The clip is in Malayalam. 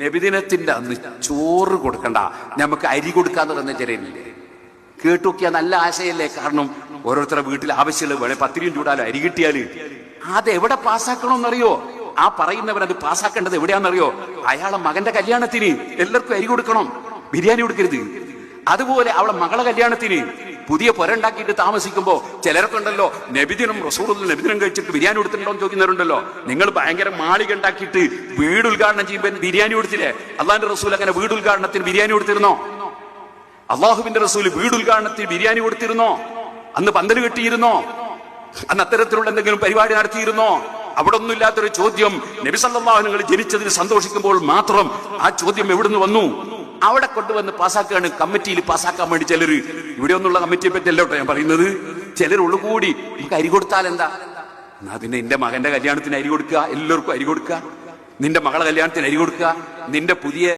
നബിദിനത്തിന്റെ അന്ന് ചോറ് കൊടുക്കണ്ട. നമുക്ക് അരി കൊടുക്കാന്ന് പറയുന്ന ചിലരില്ലേ കേട്ടുനോക്കിയാൽ നല്ല ആശയല്ലേ? കാരണം ഓരോരുത്തരുടെ വീട്ടിൽ ആവശ്യമുള്ള വേണേ പത്തിരിയും ചൂടാലോ അരി കിട്ടിയാൽ. അത് എവിടെ പാസ്സാക്കണമെന്നറിയോ? ആ പറയുന്നവർ അത് പാസ്സാക്കേണ്ടത് എവിടെയാണെന്നറിയോ? അയാളെ മകന്റെ കല്യാണത്തിന്. എല്ലാവർക്കും അരി കൊടുക്കണം. ബിരിയാണി കൊടുക്കരുത്. അതുപോലെ അവളെ മകളെ കല്യാണത്തിന്. പുതിയ പുരണ്ടാക്കിയിട്ട് താമസിക്കുമ്പോൾ ചിലരൊക്കെ ഉണ്ടല്ലോ നബിദിനം റസൂറുൽ നബിദിനം കഴിച്ചിട്ട് ബിരിയാണി കൊടുത്തിട്ടുണ്ടോ എന്ന് ചോദിക്കുന്നവരുണ്ടല്ലോ. നിങ്ങൾ ഭയങ്കര മാളിക ഉണ്ടാക്കിയിട്ട് വീട് ഉദ്ഘാടനം ചെയ്യുമ്പോൾ ബിരിയാണി കൊടുത്തില്ലേ? അള്ളാന്റെ റസൂൽ അങ്ങനെ വീട് ഉദ്ഘാടനത്തിന് ബിരിയാണി കൊടുത്തിരുന്നോ? അള്ളാഹുവിന്റെ റസൂൽ വീട് ഉദ്ഘാടനത്തിന് ബിരിയാണി കൊടുത്തിരുന്നോ? അന്ന് പന്തൽ കെട്ടിയിരുന്നോ? അന്ന് അത്തരത്തിലുള്ള എന്തെങ്കിലും പരിപാടി നടത്തിയിരുന്നോ? അവിടെ ഒന്നുമില്ലാത്തൊരു ചോദ്യം നബി സല്ലല്ലാഹു നിങ്ങൾ ജനിച്ചതിന് സന്തോഷിക്കുമ്പോൾ മാത്രം ആ ചോദ്യം എവിടുന്ന് വന്നു? അവിടെ കൊണ്ടുവന്ന് പാസ്സാക്കുകയാണ് കമ്മിറ്റിയിൽ പാസ്സാക്കാൻ വേണ്ടി ചിലർ ഇവിടെ ഒന്നുള്ള കമ്മിറ്റിയെ പറ്റി അല്ലോട്ടോ ഞാൻ പറയുന്നത്. ചിലർ ഉള്ളുകൂടി നമുക്ക് അരി കൊടുത്താൽ എന്താ? എന്നാ പിന്നെ നിന്റെ മകന്റെ കല്യാണത്തിന് അരി കൊടുക്കുക എല്ലാവർക്കും അരി കൊടുക്കുക. നിന്റെ മകളെ കല്യാണത്തിന് അരി കൊടുക്കുക. നിന്റെ പുതിയ